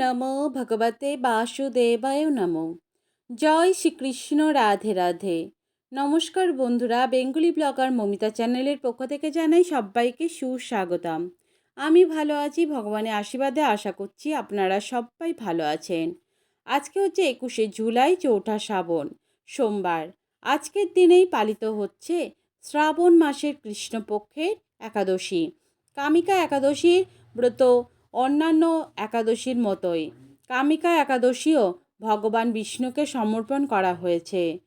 নমো ভগবতে বাসুদেবায় নমো জয় শ্রীকৃষ্ণ রাধে রাধে নমস্কার বন্ধুরা, বেঙ্গলি ব্লগার মমিতা চ্যানেলের পক্ষ থেকে জানাই সবাইকে সুস্বাগতম। আমি ভালো আছি, ভগবানের আশীর্বাদে আশা করছি আপনারা সবাই ভালো আছেন। আজকে হচ্ছে একুশে জুলাই, চৌঠা শ্রাবণ, সোমবার। আজকের দিনেই পালিত হচ্ছে শ্রাবণ মাসের কৃষ্ণপক্ষের একাদশী। কামিকা একাদশীর ব্রত অন্যান্য একাদশীর মতোই। কামিকা একাদশীও ভগবান বিষ্ণুকে সমর্পণ করা হয়েছে।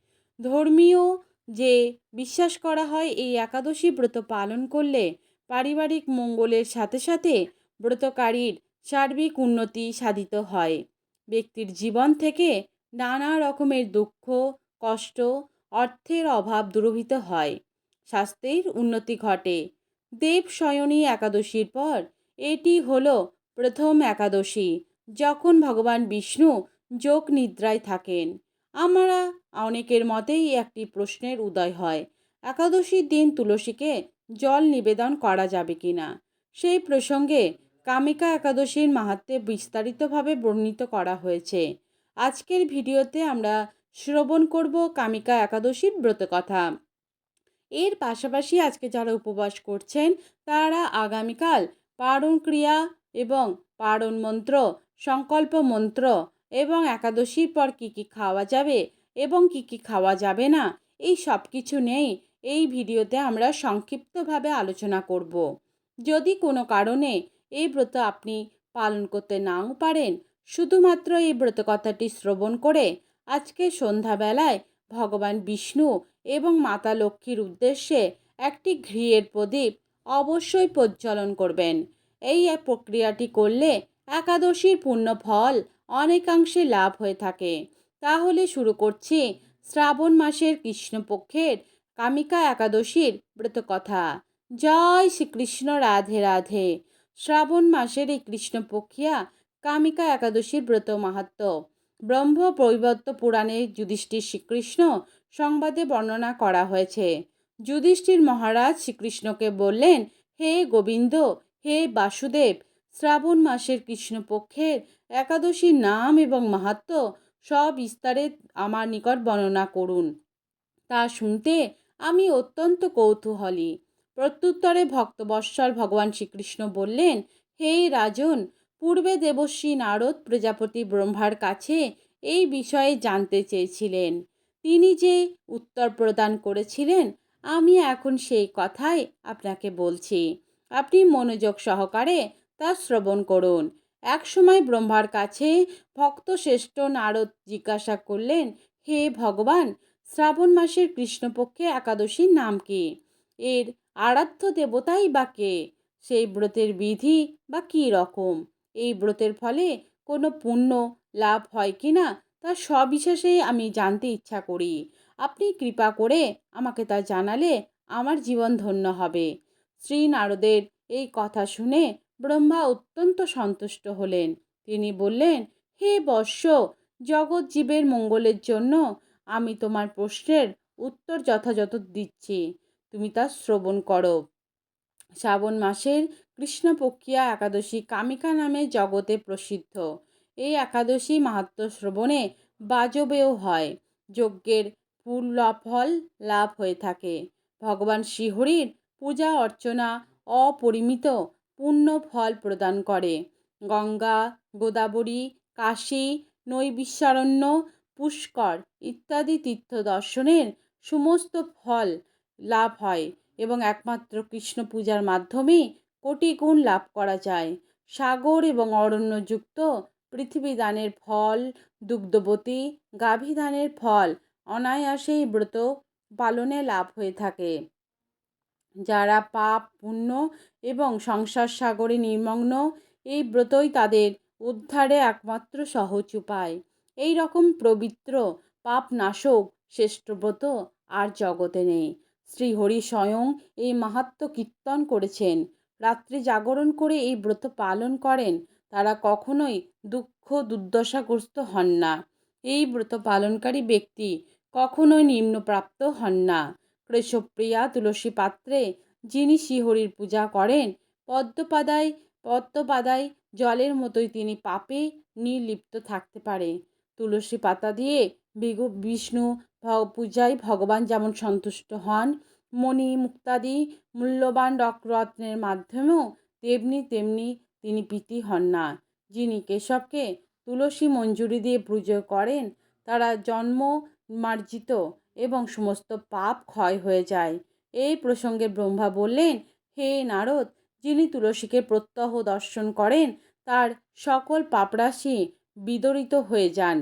ধর্মীয় যে বিশ্বাস করা হয়, এই একাদশী ব্রত পালন করলে পারিবারিক মঙ্গলের সাথে সাথে ব্রতকারীর সার্বিক উন্নতি সাধিত হয়। ব্যক্তির জীবন থেকে নানা রকমের দুঃখ, কষ্ট, অর্থের অভাব দূরভূত হয়। স্বাস্থ্যের উন্নতি ঘটে। দেব শয়নী একাদশীর পর এটি হলো প্রথম একাদশী, যখন ভগবান বিষ্ণু যোগ নিদ্রায় থাকেন। আমরা অনেকের মতেই একটি প্রশ্নের উদয় হয়, একাদশীর দিন তুলসীকে জল নিবেদন করা যাবে কি না? সেই প্রসঙ্গে কামিকা একাদশীর মাহাত্মে বিস্তারিতভাবে বর্ণিত করা হয়েছে। আজকের ভিডিওতে আমরা শ্রবণ করব কামিকা একাদশীর ব্রতকথা। এর পাশাপাশি আজকে যারা উপবাস করছেন, তারা আগামীকাল পারণ ক্রিয়া এবং পারণ মন্ত্র, সংকল্প মন্ত্র এবং একাদশীর পর কি কি খাওয়া যাবে এবং কি কি খাওয়া যাবে না, এই সব কিছু নেই এই ভিডিওতে আমরা সংক্ষিপ্তভাবে আলোচনা করব। যদি কোনো কারণে এই ব্রত আপনি পালন করতে নাও পারেন, শুধুমাত্র এই ব্রতকথাটি শ্রবণ করে আজকে সন্ধ্যাবেলায় ভগবান বিষ্ণু এবং মাতা লক্ষ্মীর উদ্দেশ্যে একটি ঘৃয়ের প্রদীপ অবশ্যই প্রজ্বলন করবেন। এই প্রক্রিয়াটি করলে একাদশীর পূর্ণ ফল অনেকাংশে লাভ হয়ে থাকে। তাহলে শুরু করছি শ্রাবণ মাসের কৃষ্ণপক্ষের কামিকা একাদশীর ব্রতকথা জয় শ্রীকৃষ্ণ, রাধে রাধে। শ্রাবণ মাসের এই কৃষ্ণপক্ষিয়া কামিকা একাদশীর ব্রত মাহাত্ম। ব্রহ্ম বৈবত্য পুরাণে যুধিষ্ঠির শ্রীকৃষ্ণ সংবাদে বর্ণনা করা হয়েছে। যুধিষ্ঠির মহারাজ শ্রীকৃষ্ণকে বললেন, হে গোবিন্দ হে বাসুদেব, শ্রাবণ মাসের কৃষ্ণপক্ষের একাদশীর নাম এবং মাহাত্ম সব বিস্তারে আমার নিকট বর্ণনা করুন। তা শুনতে আমি অত্যন্ত কৌতূহলী। প্রত্যুত্তরে ভক্তবৎসল ভগবান শ্রীকৃষ্ণ বললেন, হে রাজন, পূর্বে দেবশ্রী নারদ প্রজাপতি ব্রহ্মার কাছে এই বিষয়ে জানতে চেয়েছিলেন। তিনি যে উত্তর প্রদান করেছিলেন, আমি এখন সেই কথাই আপনাকে বলছি। আপনি মনোযোগ সহকারে তা শ্রবণ করুন। একসময় ব্রহ্মার কাছে ভক্ত শ্রেষ্ঠ নারদ জিজ্ঞাসা করলেন, হে ভগবান, শ্রাবণ মাসের কৃষ্ণপক্ষে একাদশীর নাম কি? এর আরাধ্য দেবতাই বা কে? সেই ব্রতের বিধি বা কী রকম? এই ব্রতের ফলে কোনো পুণ্য লাভ হয় কি না, তা সবিশেষেই আমি জানতে ইচ্ছা করি। আপনি কৃপা করে আমাকে তা জানালে আমার জীবন ধন্য হবে। শ্রী নারদের এই কথা শুনে ব্রহ্মা অত্যন্ত সন্তুষ্ট হলেন। তিনি বললেন, হে বর্ষ, জগৎ জীবের মঙ্গলের জন্য আমি তোমার প্রশ্নের উত্তর যথাযথ দিচ্ছি। তুমি তা শ্রবণ করো। শ্রাবণ মাসের কৃষ্ণপক্ষিয়া একাদশী কামিকা নামে জগতে প্রসিদ্ধ। এই একাদশী মাহাত্ম শ্রবণে বাজবেও হয়। যজ্ঞের ফুল ফল লাভ হয়ে থাকে। ভগবান শ্রীহরির পূজা অর্চনা অপরিমিত পূর্ণ ফল প্রদান করে। গঙ্গা, গোদাবরী, কাশী, নৈবিশ্বারণ্য, পুষ্কর ইত্যাদি তীর্থ দর্শনের সমস্ত ফল লাভ হয় এবং একমাত্র কৃষ্ণ পূজার মাধ্যমে কোটি গুণ লাভ করা যায়। সাগর এবং অরণ্যযুক্ত পৃথিবী দানের ফল, দুগ্ধবতী, গাভী দানের ফল অনায়াসেই ব্রত পালনে লাভ হয়ে থাকে। যারা পাপ, পুণ্য এবং সংসার সাগরে নির্মগ্ন, এই ব্রতই তাদের উদ্ধারে একমাত্র সহজ উপায়। এই রকম পবিত্র পাপ নাশক শ্রেষ্ঠ ব্রত আর জগতে নেই। শ্রীহরি স্বয়ং এই মাহাত্ম কীর্তন করেছেন। রাত্রি জাগরণ করে এই ব্রত পালন করেন, তারা কখনোই দুঃখ, দুর্দশাগ্রস্ত হন না। এই ব্রত পালনকারী ব্যক্তি কখনোই নিম্নপ্রাপ্ত হন না। কৃষপ্রিয়া তুলসী পাত্রে যিনি শ্রীহরির পূজা করেন, পদ্মপাদায় পদ্মপাদায় জলের মতোই তিনি পাপে নির্লিপ্ত থাকতে পারে। তুলসী পাতা দিয়ে বিগু, বিষ্ণু পূজায় ভগবান যেমন সন্তুষ্ট হন, মণি, মুক্তাদি, মূল্যবান রক- রত্নের মাধ্যমেও তেমনি তেমনি তিনি প্রীতি হন না। যিনি কেশবকে তুলসী মঞ্জুরি দিয়ে পুজো করেন, তারা জন্ম মার্জিত এবং সমস্ত পাপ ক্ষয় হয়ে যায়। এই প্রসঙ্গে ব্রহ্মা বললেন, হে নারদ, যিনি তুলসীকে প্রত্যহ দর্শন করেন, তার সকল পাপরাশি বিদরিত হয়ে যান।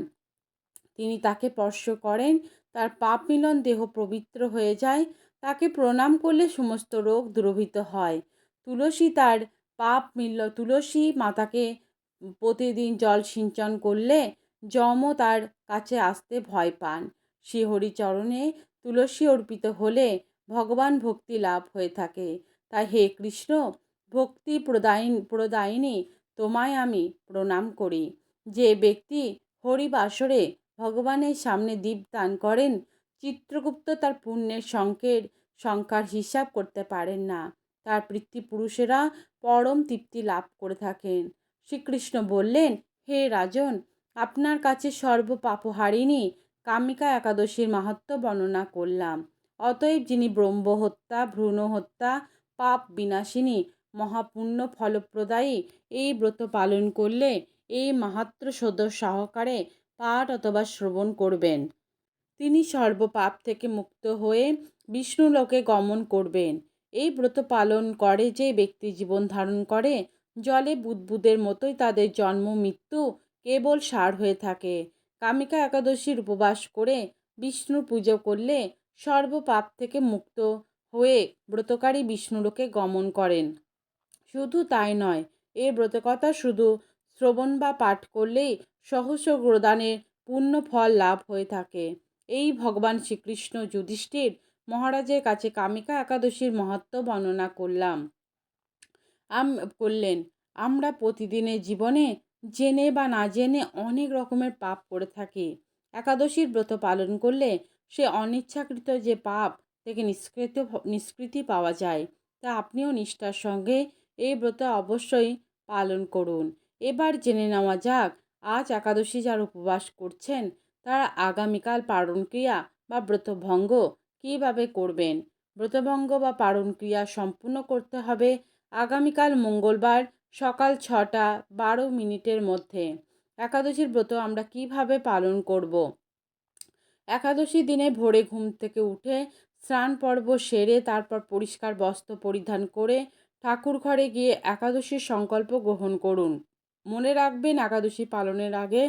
তিনি তাকে স্পর্শ করেন, তার পাপ মিলন দেহ পবিত্র হয়ে যায়, তাকে প্রণাম করলে সমস্ত রোগ দূরভূত হয়। তুলসী তার পাপ মিলল, তুলসী মাতাকে প্রতিদিন জল সিঞ্চন করলে যমও তার কাছে আসতে ভয় পান। শ্রী হরিচরণে তুলসী অর্পিত হলে ভগবান ভক্তি লাভ হয়ে থাকে। তাই হে কৃষ্ণ, ভক্তি প্রদায়ী প্রদায়িনী, তোমায় আমি প্রণাম করি। যে ব্যক্তি হরিবাসরে ভগবানের সামনে দীপদান করেন, চিত্রগুপ্ত তার পুণ্যের সংকের, সংখ্যার হিসাব করতে পারেন না। তার পিতৃপুরুষেরা পরম তৃপ্তি লাভ করে থাকেন। শ্রীকৃষ্ণ বললেন, হে রাজন, আপনার কাছে সর্বপাপহারিণী কামিকা একাদশীর মাহাত্ম বর্ণনা করলাম। অতএব যিনি ব্রহ্ম হত্যা ভ্রূণ হত্যা পাপ বিনাশিনী, মহাপুণ্য ফলপ্রদায়ী, এই ব্রত পালন করলে এই মাহাত্র সদ সহকারে পাঠ অথবা শ্রবণ করবেন। তিনি সর্বপাপ থেকে মুক্ত হয়ে বিষ্ণুলোকে গমন করবেন। এই ব্রত পালন করে যে ব্যক্তি জীবন ধারণ করে, জলে বুদবুদের মতোই তাদের জন্ম, মৃত্যু কেবল সার হয়ে থাকে। কামিকা একাদশীর উপবাস করে বিষ্ণু পুজো করলে সর্বপাপ থেকে মুক্ত হয়ে ব্রতকারী বিষ্ণুলোকে গমন করেন। শুধু তাই নয়, এ ব্রতকথা শুধু শ্রবণ বা পাঠ করলেই সহস্র গ্রদানের পূর্ণ ফল লাভ হয়ে থাকে। এই ভগবান শ্রীকৃষ্ণ যুধিষ্ঠির মহারাজের কাছে কামিকা একাদশীর মহত্ব বর্ণনা করলাম। আম, করলেন, আমরা প্রতিদিনের জীবনে জেনে বা না জেনে অনেক রকমের পাপ করে থাকি। একাদশীর ব্রত পালন করলে সে অনিচ্ছাকৃত যে পাপ থেকে নিষ্কৃত নিষ্কৃতি পাওয়া যায়, তা আপনিও নিষ্ঠার সঙ্গে এই ব্রত অবশ্যই পালন করুন। এবার জেনে নেওয়া যাক, আজ একাদশী যার উপবাস করছেন, তারা আগামীকাল পালন ক্রিয়া বা ব্রতভঙ্গ কীভাবে করবেন? ব্রতভঙ্গ বা পারণ ক্রিয়া সম্পূর্ণ করতে হবে আগামীকাল মঙ্গলবার সকাল ছটা বারো মিনিটের মধ্যে একাদশীর ব্রত আমরা কীভাবে পালন করব। একাদশী দিনে ভোরে ঘুম থেকে উঠে স্নান পর্ব সেরে তারপর পরিষ্কার বস্ত্র পরিধান করে ঠাকুর ঘরে গিয়ে একাদশীর সংকল্প গ্রহণ করুন মনে রাখবেন, একাদশী পালনের আগে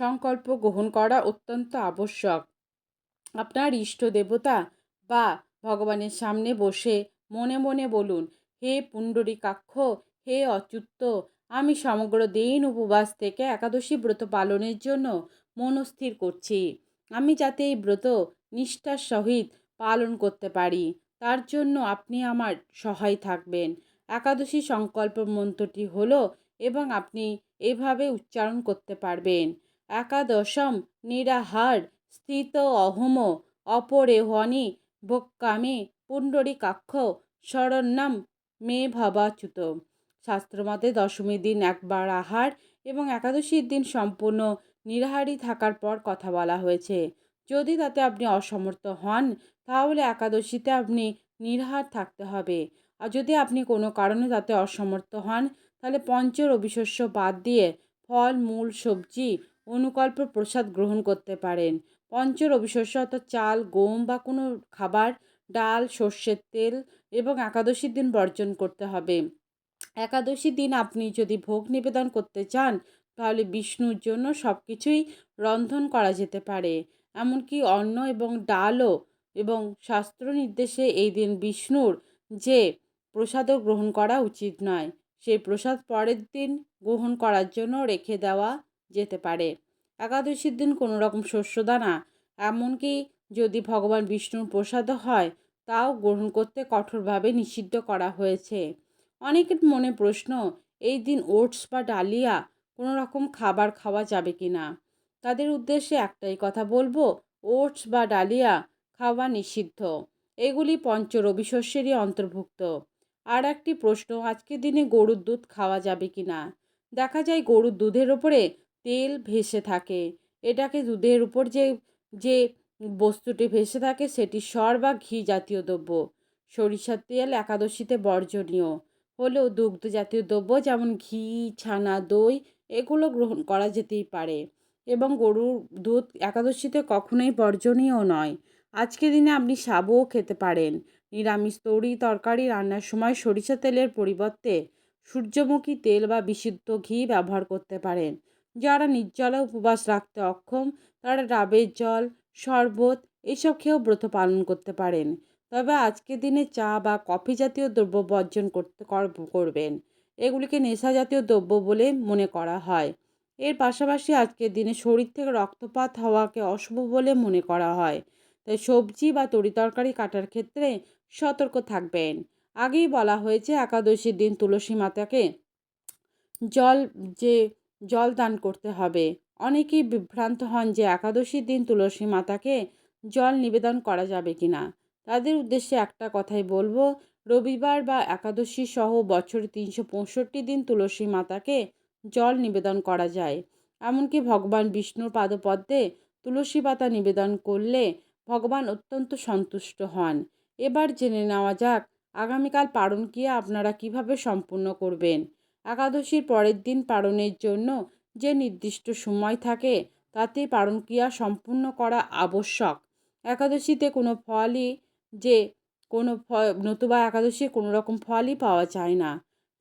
সংকল্প গ্রহণ করা অত্যন্ত আবশ্যক আপনার ইষ্ট দেবতা বা ভগবানের সামনে বসে মনে মনে বলুন, হে পুণ্ডরীকাক্ষ হে অচ্যুত, আমি সমগ্র দিন উপবাস থেকে একাদশী ব্রত পালনের জন্য মনস্থির করছি। আমি যাতে এই ব্রত নিষ্ঠার সহিত পালন করতে পারি, তার জন্য আপনি আমার সহায় থাকবেন। একাদশী সংকল্প মন্ত্রটি হলো, এবং আপনি এভাবে উচ্চারণ করতে পারবেন। একাদশম নিরাহার, স্থিত অহম অপরেহনি ভোক্কামে, পুণ্ডরীকাক্ষ, শরণ্যম, মে ভাবাচ্যুত। শাস্ত্রমতে দশমীর দিন একবার আহার এবং একাদশীর দিন সম্পূর্ণ নিরাহারই থাকার পর কথা বলা হয়েছে। যদি তাতে আপনি অসমর্থ হন, তাহলে একাদশীতে আপনি নিরাহার থাকতে হবে। আর যদি আপনি কোনো কারণে তাতে অসমর্থ হন, তাহলে পঞ্চ রবিশস্য বাদ দিয়ে ফল, মূল, সবজি, অনুকল্প, প্রসাদ গ্রহণ করতে পারেন। পঞ্চ রবিশস্য অর্থাৎ চাল, গম বা কোনো খাবার, ডাল, সর্ষের তেল এবং একাদশীর দিন বর্জন করতে হবে। একাদশীর দিন আপনি যদি ভোগ নিবেদন করতে চান, তাহলে বিষ্ণুর জন্য সব কিছুই রন্ধন করা যেতে পারে। এমনকি অন্ন এবং ডালও এবং শাস্ত্র নির্দেশে এই দিন বিষ্ণুর যে প্রসাদও গ্রহণ করা উচিত নয়, সেই প্রসাদ পরের দিন গ্রহণ করার জন্য রেখে দেওয়া যেতে পারে। একাদশীর দিন কোনো রকম শস্য শস্যদানা, এমনকি যদি ভগবান বিষ্ণুর প্রসাদও হয়, তাও গ্রহণ করতে কঠোরভাবে নিষিদ্ধ করা হয়েছে। অনেকের মনে প্রশ্ন, এই দিন ওটস বা ডালিয়া কোনো রকম খাবার খাওয়া যাবে কি না? তাদের উদ্দেশ্যে একটাই কথা বলব, ওটস বা ডালিয়া খাওয়া নিষিদ্ধ। এগুলি পঞ্চ রবি শস্যেরই অন্তর্ভুক্ত। আর একটি প্রশ্ন, আজকের দিনে গরুর দুধ খাওয়া যাবে কি না? দেখা যায় গরুর দুধের ওপরে তেল ভেসে থাকে। এটাকে দুধের উপর যে যে বস্তুটি ভেসে থাকে, সেটি সর বা ঘি জাতীয় দ্রব্য। সরিষার তেল একাদশীতে বর্জনীয়। হলেও দুগ্ধ জাতীয় দ্রব্য যেমন ঘি, ছানা, দই, এগুলো গ্রহণ করা যেতেই পারে। এবং গরুর দুধ একাদশীতে কখনোই বর্জনীয় নয়। আজকের দিনে আপনি সাবুও খেতে পারেন। নিরামিষ তরি তরকারি রান্নার সময় সরিষা তেলের পরিবর্তে সূর্যমুখী তেল বা বিশুদ্ধ ঘি ব্যবহার করতে পারেন। যারা নির্জলা উপবাস রাখতে অক্ষম, তারা ডাবের জল, শরবত এসব খেয়েও ব্রত পালন করতে পারেন। তবে আজকের দিনে চা বা কফি জাতীয় দ্রব্য বর্জন করতে করবেন। এগুলিকে নেশা জাতীয় দ্রব্য বলে মনে করা হয়। এর পাশাপাশি আজকের দিনে শরীর থেকে রক্তপাত হওয়াকে অশুভ বলে মনে করা হয়। তাই সবজি বা তরিতরকারি কাটার ক্ষেত্রে সতর্ক থাকবেন। আগেই বলা হয়েছে একাদশীর দিন তুলসী মাতাকে জল, যে জল দান করতে হবে। অনেকেই বিভ্রান্ত হন যে একাদশীর দিন তুলসী মাতাকে জল নিবেদন করা যাবে কি না তাদের উদ্দেশ্যে একটা কথাই বলব, রবিবার বা একাদশী সহ বছরে তিনশো পঁয়ষট্টি দিন তুলসী মাতাকে জল নিবেদন করা যায়। এমনকি ভগবান বিষ্ণুর পাদপদ্মে তুলসী পাতা নিবেদন করলে ভগবান অত্যন্ত সন্তুষ্ট হন। এবার জেনে নেওয়া যাক, আগামীকাল পারণ ক্রিয়া আপনারা কীভাবে সম্পূর্ণ করবেন? একাদশীর পরের দিন পারণের জন্য যে নির্দিষ্ট সময় থাকে, তাতে পারণ ক্রিয়া সম্পূর্ণ করা আবশ্যক। একাদশীতে কোনো ফলই যে কোনো ফল, নতুবা একাদশী কোনো রকম ফলই পাওয়া যায় না।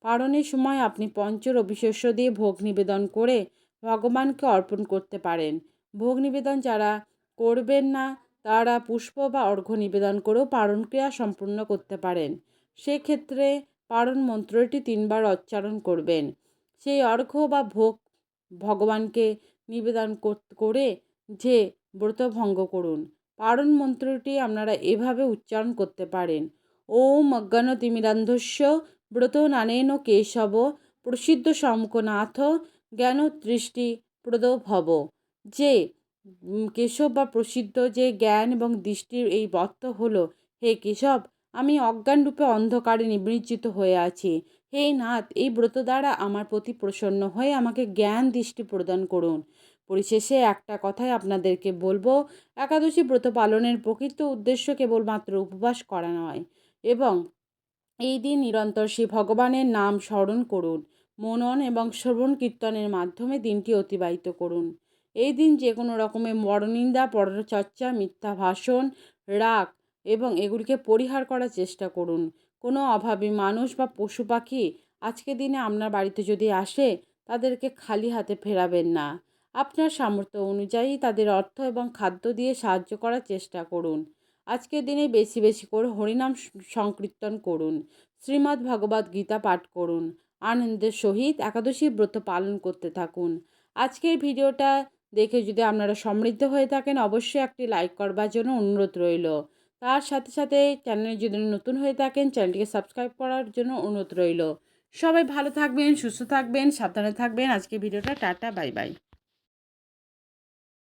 পারণের সময় আপনি পঞ্চর অবিশেষ্য দিয়ে ভোগ নিবেদন করে ভগবানকে অর্পণ করতে পারেন। ভোগ নিবেদন যারা করবেন না, তারা পুষ্প বা অর্ঘ্য নিবেদন করেও পারণ ক্রিয়া সম্পূর্ণ করতে পারেন। সেক্ষেত্রে পারণ মন্ত্রটি তিনবার উচ্চারণ করবেন। সেই অর্ঘ্য বা ভোগ ভগবানকে নিবেদন করে যে ব্রত ভঙ্গ করুন। পারণ মন্ত্রটি আপনারা এভাবে উচ্চারণ করতে পারেন। ওম অজ্ঞান তিমিরান্ধস্য ব্রত নানেন কেশব প্রসিদ্ধ শঙ্কনাথ জ্ঞান দৃষ্টি প্রদ ভব। যে কেশব বা প্রসিদ্ধ যে জ্ঞান এবং দৃষ্টির এই বত্ত হলো, হে কেশব, আমি অজ্ঞান রূপে অন্ধকারে নিবৃজ্জিত হয়ে আছি। হে নাথ, এই ব্রত দ্বারা আমার প্রতি প্রসন্ন হয়ে আমাকে জ্ঞান দৃষ্টি প্রদান করুন। পরিশেষে একটা কথাই আপনাদেরকে বলব। একাদশী ব্রত পালনের প্রকৃত উদ্দেশ্য কেবলমাত্র উপবাস করা নয় এবং এই দিন নিরন্তর শ্রী ভগবানের নাম স্মরণ করুন, মনন এবং শ্রবণ কীর্তনের মাধ্যমে দিনটি অতিবাহিত করুন। এই দিন যে কোনো রকমের মরনিন্দা পরচর্চা, মিথ্যা ভাষণ, রাগ এবং এগুলিকে পরিহার করার চেষ্টা করুন। কোনো অভাবী মানুষ বা পশু পাখি আজকের দিনে আপনার বাড়িতে যদি আসে, তাদেরকে খালি হাতে ফেরাবেন না। আপনার সামর্থ্য অনুযায়ী তাদের অর্থ এবং খাদ্য দিয়ে সাহায্য করার চেষ্টা করুন। আজকের দিনে বেশি বেশি করে হরিনাম সংকীর্তন করুন। শ্রীমদ্ ভগবদ গীতা পাঠ করুন। আনন্দের সহিত একাদশী ব্রত পালন করতে থাকুন। আজকের ভিডিওটা দেখে যদি আপনারা সমৃদ্ধ হয়ে থাকেন, অবশ্যই একটি লাইক করবার জন্য অনুরোধ রইল। তার সাথে সাথে চ্যানেলে যদি নতুন হয়ে থাকেন, চ্যানেলটিকে সাবস্ক্রাইব করার জন্য অনুরোধ রইল। সবাই ভালো থাকবেন, সুস্থ থাকবেন, সাবধানে থাকবেন। আজকে ভিডিওটা টাটা, বাই বাই।